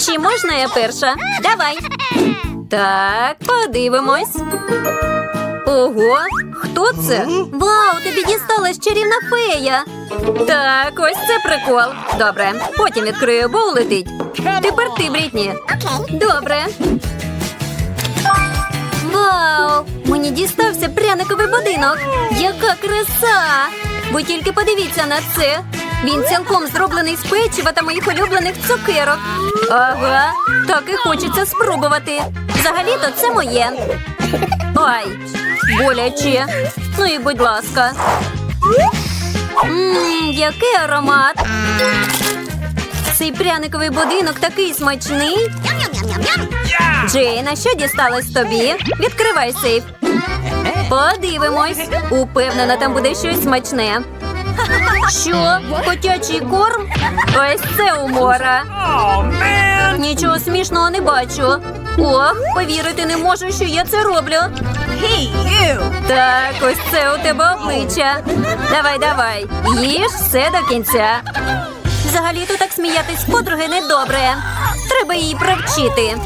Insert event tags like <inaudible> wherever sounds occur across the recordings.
Чи можна я перша? Давай. Так, подивимось. Ого, хто це? Вау, тобі дісталась чарівна фея. Так, ось це прикол. Добре, потім відкрию, бо улетить. Тепер ти, Брітні. Добре. Вау! Мені дістався пряниковий будинок. Яка краса! Ви тільки подивіться на це. Він цілком зроблений з печива та моїх улюблених цукерок. Ага, так і хочеться спробувати. Взагалі-то це моє. Ай, боляче. Ну і будь ласка. Ммм, який аромат. Цей пряниковий будинок такий смачний. Джейн, а що дісталось тобі? Відкривай сейф. Подивимось. Упевнена, там буде щось смачне. Що? Котячий корм? Ось це умора. Нічого смішного не бачу. Ох, повірити не можу, що я це роблю. Так, ось це у тебе обличчя. Давай, давай. Їж все до кінця. Взагалі-то так сміятись подруги недобре. Треба її провчити.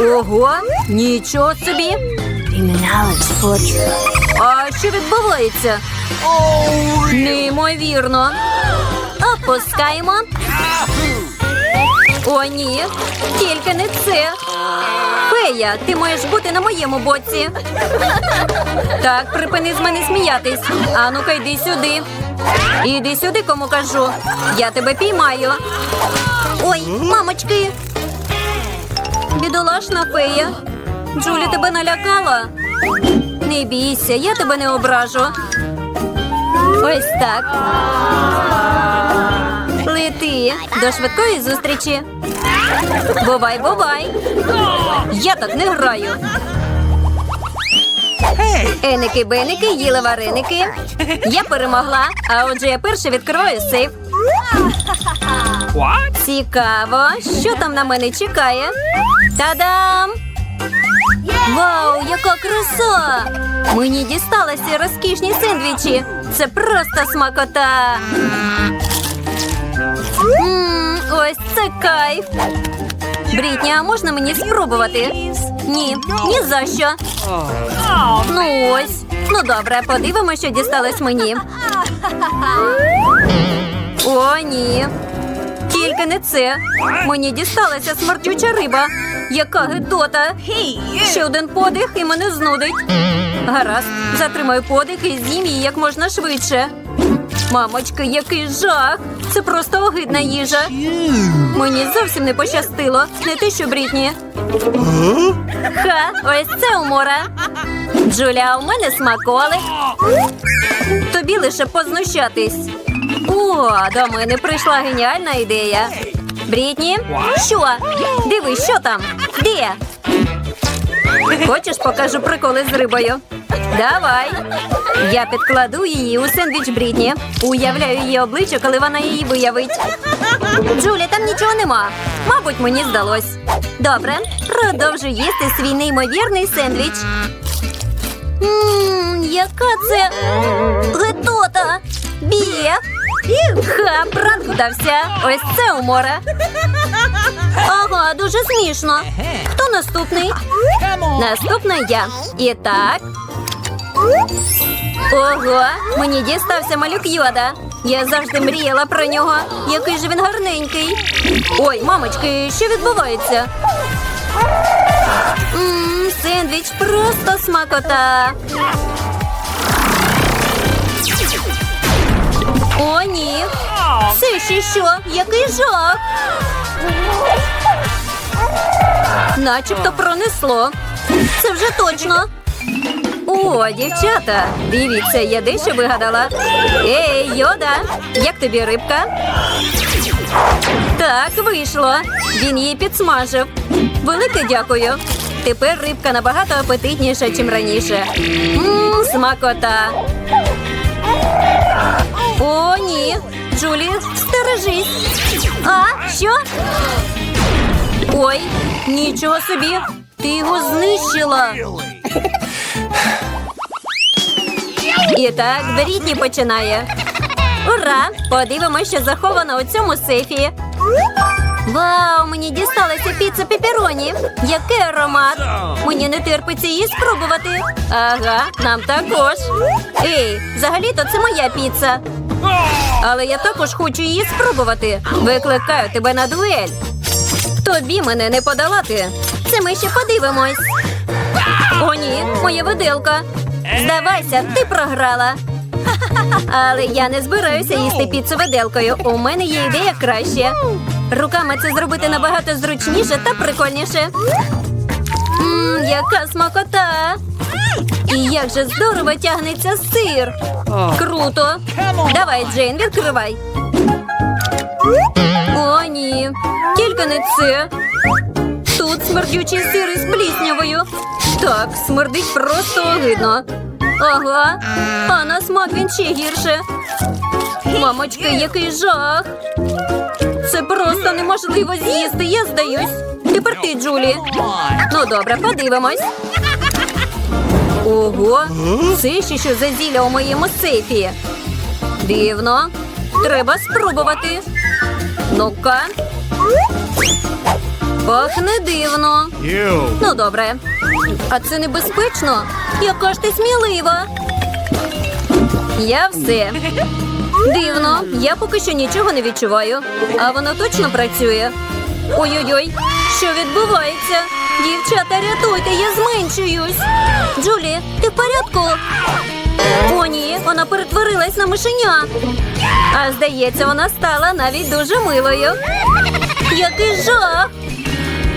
Ого, нічого собі. Що відбувається? Неймовірно. Опускаємо. О, ні, тільки не це. Фея, ти маєш бути на моєму боці. Так, припини з мене сміятись. А ну-ка, йди сюди. Іди сюди, кому кажу. Я тебе піймаю. Ой, мамочки. Бідолашна фея. Джулі тебе налякала. Не бійся, я тебе не ображу. Ось так. Лети до швидкої зустрічі. Бувай, бувай. Я так не граю. Еники беники їли вареники. Я перемогла, а отже я перша відкриваю сейф. Цікаво, що там на мене чекає. Та-дам! Вау, яка краса! Мені дісталися розкішні сендвічі. Це просто смакота. Мм, ось це кайф. Брітні, а можна мені спробувати? Ні, ні за що. Ну ось. Ну добре, подивимося, що дісталось мені. О, ні. Тільки не це. Мені дісталася смердюча риба. Яка гидота. Ще один подих і мене знудить. Гаразд, затримаю подих і з'їм її як можна швидше. Мамочки, який жах! Це просто огидна їжа. Мені зовсім не пощастило. Не те, що Брітні. Ха, ось це умора. Джуля, у мене смаколик. Тобі лише познущатись. О, до мене прийшла геніальна ідея. Брітні, що? Дивись, що там? Де? Хочеш, покажу приколи з рибою? Давай. Я підкладу її у сендвіч Брітні. Уявляю її обличчя, коли вона її виявить. Джулі, там нічого нема. Мабуть, мені здалось. Добре, продовжу їсти свій неймовірний сендвіч. Ммм, яка це гетота! Біє! Ха, пранк вдався. Ось це умора. Ага, дуже смішно. Хто наступний? Наступна я. І так. Ого, мені дістався малюк Йода. Я завжди мріяла про нього. Який же він гарненький. Ой, мамочки, що відбувається? Ммм, сендвіч просто смакота. Ще що? Який жах? Начебто пронесло. Це вже точно. О, дівчата, дивіться, я дещо вигадала. Ей, йода, як тобі рибка? Так, вийшло. Він її підсмажив. Велике дякую. Тепер рибка набагато апетитніша, ніж раніше. Ммм, смакота. О, ні. Джулі, стережись. А, що? Ой, нічого собі. Ти його знищила. І так, Брітні починає. Ура! Подивимося, що заховано у цьому сейфі. Вау, мені дісталася піца пеппероні. Який аромат! Мені не терпиться її спробувати. Ага, нам також. Ей, взагалі-то це моя піца. Але я також хочу її спробувати. Викликаю тебе на дуель. Тобі мене не подолати. Це ми ще подивимось. О, ні, моя виделка. Здавайся, ти програла. <laughs> Але я не збираюся їсти піцу виделкою. У мене є ідея краще. Руками це зробити набагато зручніше та прикольніше. Мм, яка смакота! І як же здорово тягнеться сир. Круто. Давай, Джейн, відкривай. О, ні. Тільки не це. Тут смердючий сир із пліснявою. Так, смердить просто огидно. Ага, а на смак він ще гірше. Мамочки, який жах. Це просто неможливо з'їсти, я здаюсь. Тепер ти, Джулі. Ну добре, подивимось. Ого, це ще що за зілля у моєму сейфі. Дивно. Треба спробувати. Ну-ка. Пахне дивно. Ну, добре. А це небезпечно. Яка ж ти смілива. Я все. Дивно, я поки що нічого не відчуваю. А воно точно працює. Ой-ой-ой, що відбувається? Дівчата, рятуйте, я зменшуюсь. Джулі, ти в порядку? О, ні, вона перетворилась на мишеня. А здається, вона стала навіть дуже милою. Який жах!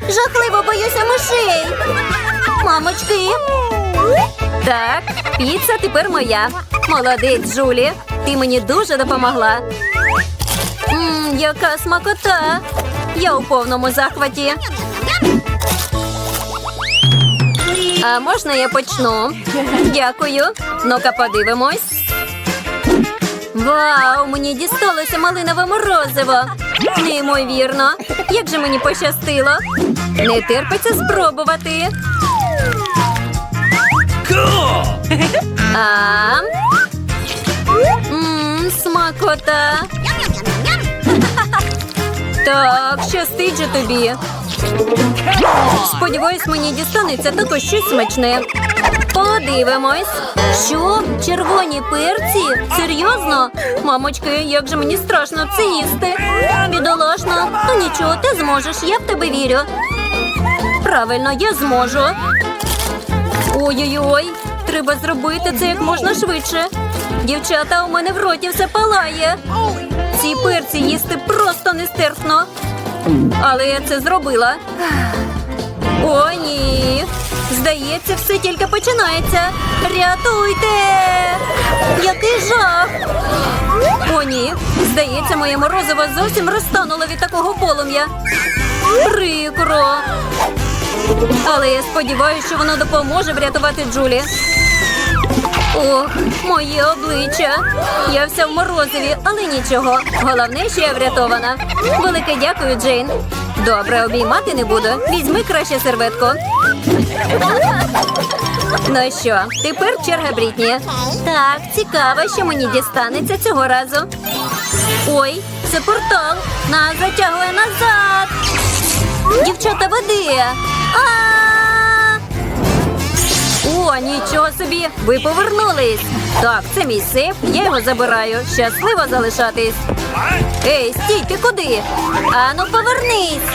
жахливо боюся мишей. Мамочки. Так, піца тепер моя. Молодець, Джулі. Ти мені дуже допомогла. Мм, яка смакота. Я у повному захваті. А можна я почну? Дякую. Ну-ка подивимось. Вау, мені дісталося малинове морозиво. Неймовірно. Як же мені пощастило. Не терпиться спробувати. А? Смакота. Так, щастить же тобі. Сподіваюсь, мені дістанеться також щось смачне. Подивимось. Що? Червоні перці? Серйозно? Мамочки, як же мені страшно це їсти. Бідолашно. Ну нічого, ти зможеш, я в тебе вірю. Правильно, я зможу. Ой-ой-ой, треба зробити це як можна швидше. Дівчата, у мене в роті все палає. Ці перці їсти просто нестерпно. Але я це зробила. О, ні. Здається, все тільки починається. Рятуйте! Який жах! О, ні. Здається, моє морозиво зовсім розтануло від такого полум'я. Прикро. Але я сподіваюся, що воно допоможе врятувати Джулі. Ох, моє обличчя. Я вся в морозиві, але нічого. Головне, що я врятована. Велике дякую, Джейн. Добре, обіймати не буду. Візьми краще серветку. Ну що, тепер черга Брітні. Так, цікаво, що мені дістанеться цього разу. Ой, це портал. Нас затягує назад. Дівчата, води. А! О, нічого собі! Ви повернулись. Так, це мій сейф, я його забираю. Щасливо залишатись. Ей, стій, куди? Ану, повернись.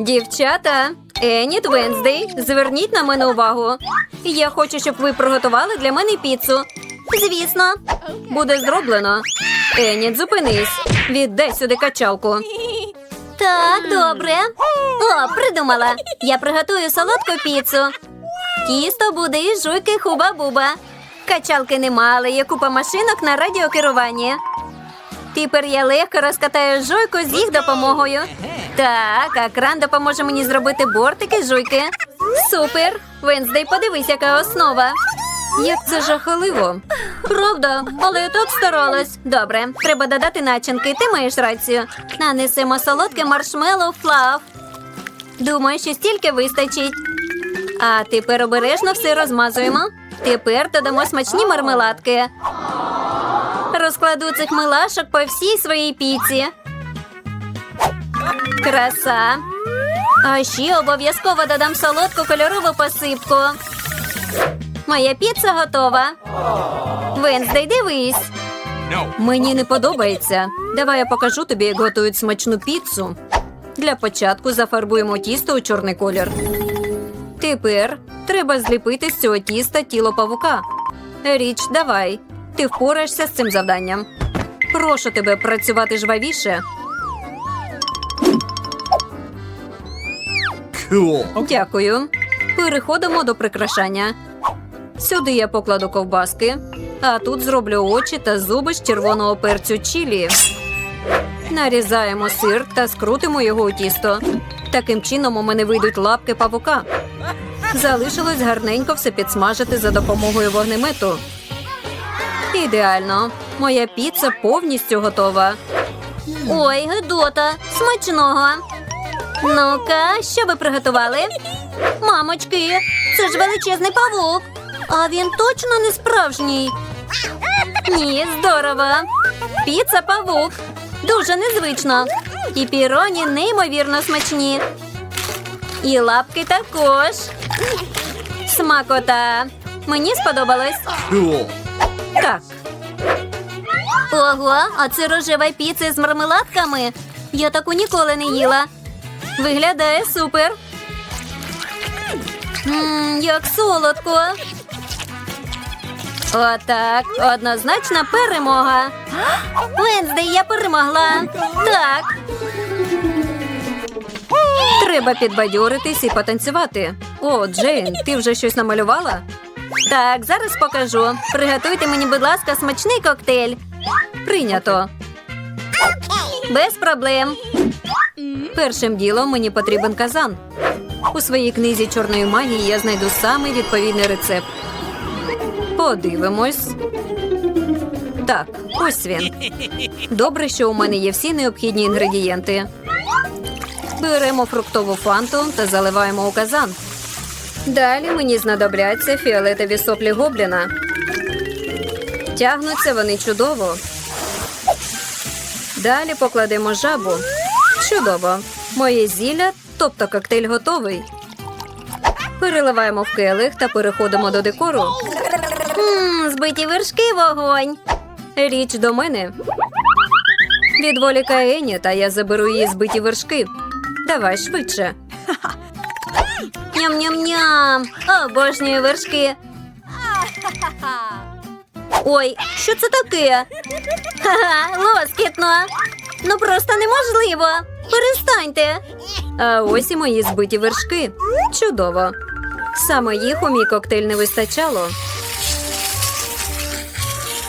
Дівчата, Еніт Венздей, зверніть на мене увагу. Я хочу, щоб ви приготували для мене піцу. Звісно, буде зроблено. Еніт, зупинись. Віддай сюди качалку. Так, добре. О, придумала. Я приготую солодку піцу. Тісто буде із жуйки хуба-буба. Качалки нема, але є купа машинок на радіокеруванні. Тепер я легко розкатаю жуйку з їх допомогою. Так, а кран допоможе мені зробити бортики жуйки. Супер! Венздей, подивись, яка основа. Як це жахливо. Правда, але я так старалась. Добре, треба додати начинки. Ти маєш рацію. Нанесемо солодке маршмеллоу флаф. Думаю, що стільки вистачить. А тепер обережно все розмазуємо. Тепер додамо смачні мармеладки. Розкладу цих милашок по всій своїй піці. Краса. А ще обов'язково додам солодку кольорову посипку. Моя піца готова. Венздей, дивись. Мені не подобається. Давай я покажу тобі, як готують смачну піцу. Для початку зафарбуємо тісто у чорний колір. Тепер треба зліпити з цього тіста тіло павука. Річ, давай. Ти впораєшся з цим завданням. Прошу тебе працювати жвавіше. Cool. Дякую. Переходимо до прикрашання. Сюди я покладу ковбаски, а тут зроблю очі та зуби з червоного перцю чилі. Нарізаємо сир та скрутимо його у тісто. Таким чином у мене вийдуть лапки павука. Залишилось гарненько все підсмажити за допомогою вогнемету. Ідеально. Моя піца повністю готова. Ой, Гедота, смачного. Ну-ка, що ви приготували? Мамочки, це ж величезний павук. А він точно не справжній. Ні, здорово. Піца павук. Дуже незвично. І піроні неймовірно смачні. І лапки також. Смакота. Мені сподобалось. Так. Ого, а це рожева піца з мармеладками. Я таку ніколи не їла. Виглядає супер. Ммм, як солодко. Отак, однозначна перемога. Венздей, я перемогла. Так. Треба підбадьоритись і потанцювати. О, Джейн, ти вже щось намалювала? Так, зараз покажу. Приготуйте мені, будь ласка, смачний коктейль. Прийнято. Без проблем. Першим ділом мені потрібен казан. У своїй книзі чорної магії я знайду самий відповідний рецепт. Подивимось. Так, ось він. Добре, що у мене є всі необхідні інгредієнти. Беремо фруктову фанту та заливаємо у казан. Далі мені знадобляться фіолетові соплі гобліна. Тягнуться вони чудово. Далі покладемо жабу. Чудово. Моє зілля, тобто коктейль готовий. Переливаємо в келих та переходимо до декору. Збиті вершки вогонь. Річ до мене. Відволікає Ені, та я заберу її збиті вершки. Давай швидше. Ням-ням-ням. Обожнюю вершки. Ой, що це таке? Ха-ха, лоскітно. Ну просто неможливо. Перестаньте. А ось і мої збиті вершки. Чудово. Саме їх у мій коктейль не вистачало.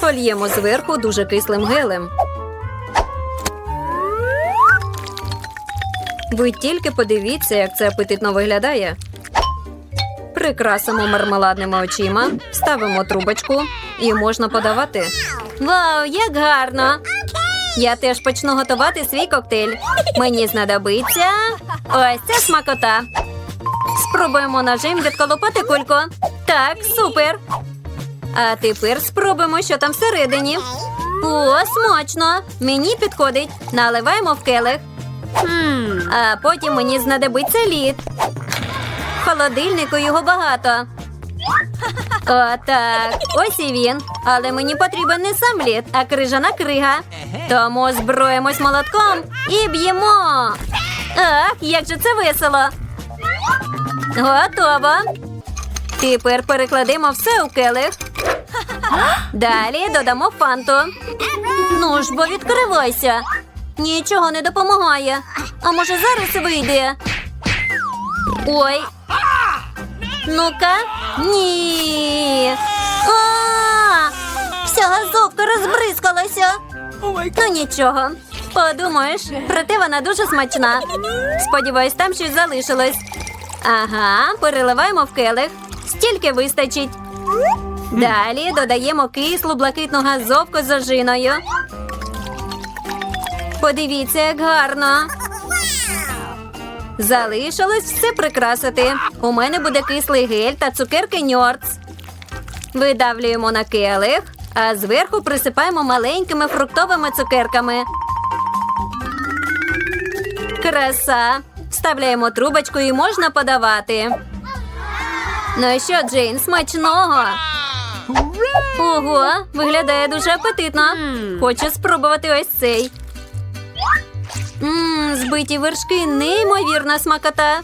Польємо зверху дуже кислим гелем. Ви тільки подивіться, як це апетитно виглядає. Прикрасимо мармеладними очима, ставимо трубочку і можна подавати. Вау, як гарно! Я теж почну готувати свій коктейль. Мені знадобиться ось ця смакота. Спробуємо ножем відколупати кульку. Так, супер. А тепер спробуємо, що там всередині. О, смачно! Мені підходить. Наливаємо в келих. А потім мені знадобиться лід. В холодильнику його багато. <laughs> Отак, ось і він. Але мені потрібен не сам лід, а крижана крига. Тому зброємось молотком і б'ємо. Ах, як же це весело. Готово. Тепер перекладемо все у келих. Далі додамо фанту. Ну ж бо відкривайся. Нічого не допомагає. А може зараз вийде? Ой. Ну-ка. Ні. А! Вся газовка розбризкалася. Ну нічого. Подумаєш, проте вона дуже смачна. Сподіваюсь, там щось залишилось. Ага, переливаємо в келих. Стільки вистачить. Далі додаємо кислу блакитну газовку з ожиною. Подивіться, як гарно. Залишилось все прикрасити. У мене буде кислий гель та цукерки ньорц. Видавлюємо на келих, а зверху присипаємо маленькими фруктовими цукерками. Краса. Вставляємо трубочку і можна подавати. Ну що, Джейн, смачного? Ого, виглядає дуже апетитно. Хочу спробувати ось цей. Мм, збиті вершки, неймовірна смакота.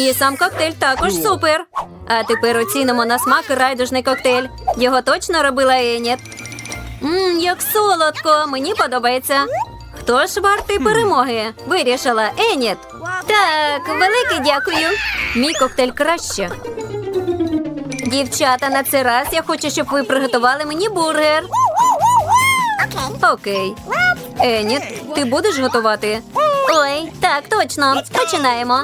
І сам коктейль також супер. А тепер оцінимо на смак райдужний коктейль. Його точно робила Еніт. Мм, як солодко, мені подобається. Хто ж вартий перемоги? Вирішила Еніт. Так, велике дякую. Мій коктейль краще. Дівчата, на цей раз я хочу, щоб ви приготували мені бургер. Окей. Еніт, ти будеш готувати? Ой, так, точно. Починаємо.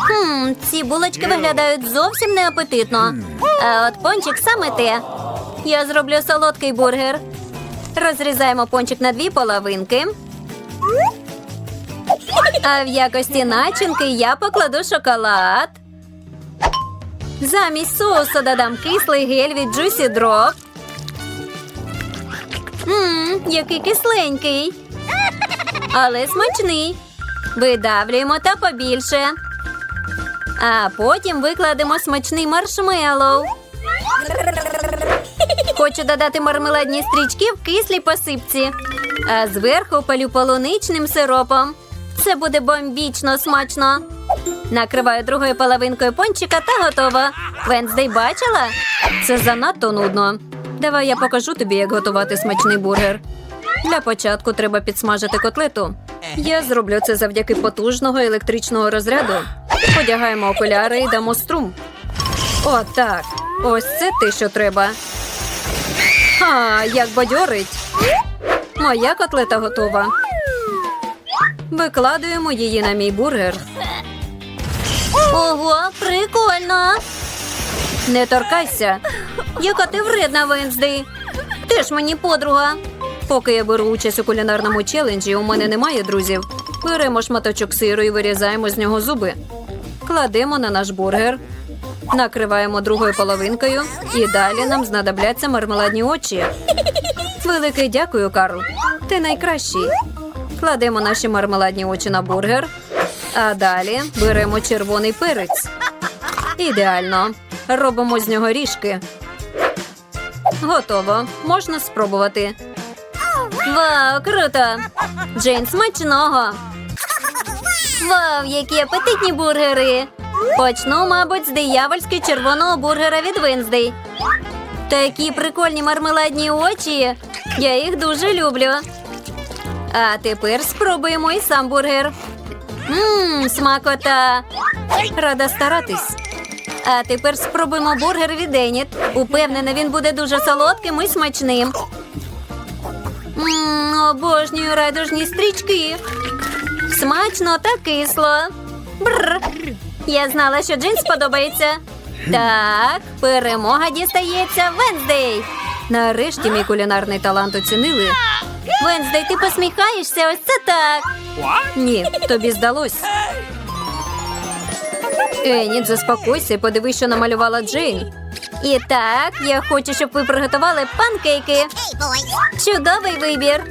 Хм, ці булочки виглядають зовсім неапетитно. А от пончик саме те. Я зроблю солодкий бургер. Розрізаємо пончик на дві половинки. А в якості начинки я покладу шоколад. Замість соусу додам кислий гель від Juicy Drop. Ммм, який кисленький. Але смачний. Видавлюємо та побільше. А потім викладемо смачний маршмеллоу. Хочу додати мармеладні стрічки в кислій посипці, а зверху палю полуничним сиропом. Це буде бомбічно смачно. Накриваю другою половинкою пончика та готово. Венздей бачила? Це занадто нудно. Давай я покажу тобі, як готувати смачний бургер. Для початку треба підсмажити котлету. Я зроблю це завдяки потужного електричного розряду. Одягаємо окуляри і дамо струм. О, так. Ось це те, що треба. А, як бадьорить. Моя котлета готова. Викладуємо її на мій бургер. Ого, прикольно. Не торкайся. Яка ти вредна, Венздей. Ти ж мені подруга. Поки я беру участь у кулінарному челенджі, у мене немає друзів. Беремо шматочок сиру і вирізаємо з нього зуби. Кладемо на наш бургер, накриваємо другою половинкою, і далі нам знадобляться мармеладні очі. Велике дякую, Карл. Ти найкращий. Кладемо наші мармеладні очі на бургер, а далі беремо червоний перець. Ідеально. Робимо з нього ріжки. Готово. Можна спробувати. Вау, круто! Джейн смачного. Вау, які апетитні бургери! Почну, мабуть, з диявольськи червоного бургера від Венздей. Такі прикольні мармеладні очі. Я їх дуже люблю. А тепер спробуємо і сам бургер. Ммм, смакота. Рада старатись. А тепер спробуємо бургер від Еніт. Упевнена, він буде дуже солодким і смачним. Ммм, обожнюю райдужні стрічки. Смачно та кисло. Бррр. Я знала, що Джин сподобається. Так, перемога дістається Венздей. Нарешті мій кулінарний талант оцінили. Венздей, ти посміхаєшся? Ось це так. Ні, тобі здалось. Еніт, заспокойся і подивись, що намалювала Джейн. І так, я хочу, щоб ви приготували панкейки. Чудовий вибір.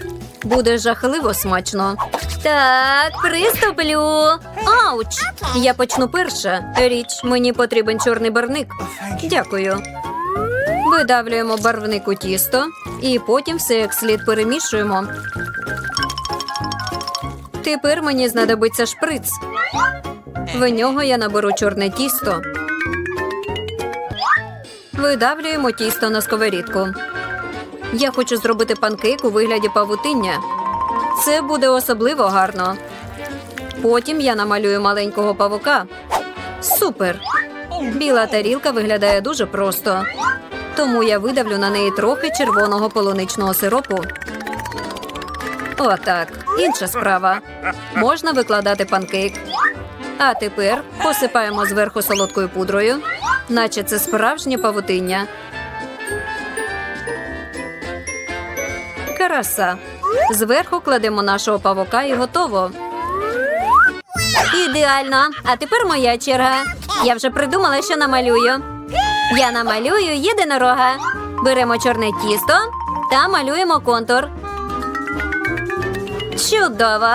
Буде жахливо смачно. Так, приступлю. Ауч! Я почну перша. Річ, мені потрібен чорний барвник. Дякую. Видавлюємо барвник у тісто і потім все як слід перемішуємо. Тепер мені знадобиться шприц. В нього я наберу чорне тісто. Видавлюємо тісто на сковорідку. Я хочу зробити панкейк у вигляді павутиння. Це буде особливо гарно. Потім я намалюю маленького павука. Супер! Біла тарілка виглядає дуже просто. Тому я видавлю на неї трохи червоного полуничного сиропу. Отак. Інша справа. Можна викладати панкейк. А тепер посипаємо зверху солодкою пудрою, наче це справжнє павутиння. Краса. Зверху кладемо нашого павука і готово. Ідеально. А тепер моя черга. Я вже придумала, що намалюю. Я намалюю єдинорога. Беремо чорне тісто та малюємо контур. Чудово.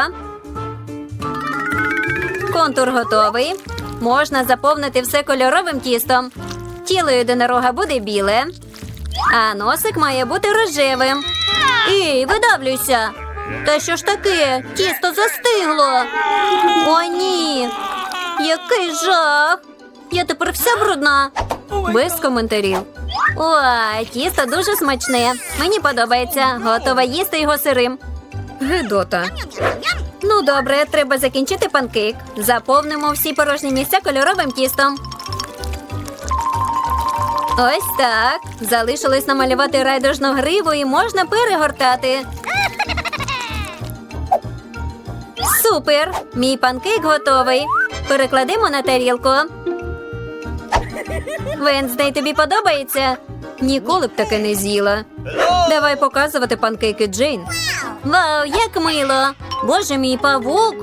Контур готовий. Можна заповнити все кольоровим тістом. Тіло єдинорога буде біле, а носик має бути рожевим. Ей, видавлюйся. Та що ж таке? Тісто застигло. О, ні. Який жах. Я тепер вся брудна. Без коментарів. О, тісто дуже смачне. Мені подобається. Готова їсти його сирим. Гидота. Ну, добре, треба закінчити панкейк. Заповнимо всі порожні місця кольоровим тістом. Ось так. Залишилось намалювати райдужну гриву і можна перегортати. Супер! Мій панкейк готовий. Перекладемо на тарілку. Венздей, тобі подобається? Ніколи б таке не з'їла. Давай показувати панкейки Джейн. Вау, як мило! Боже мій павук.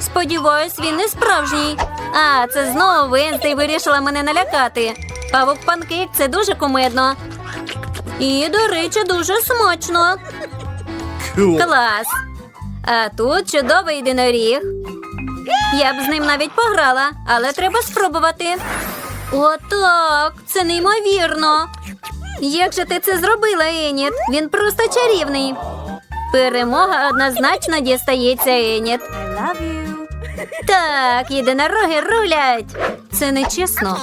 Сподіваюсь, він не справжній. А, це знову Венздей вирішила мене налякати. Павук панкейк це дуже кумедно. І, до речі, дуже смачно. Клас. А тут чудовий єдиноріг. Я б з ним навіть пограла, але треба спробувати. Отак, це неймовірно. Як же ти це зробила, Еніт? Він просто чарівний. Перемога однозначно дістається Еніт. Так, єдинороги рулять. Це не чесно.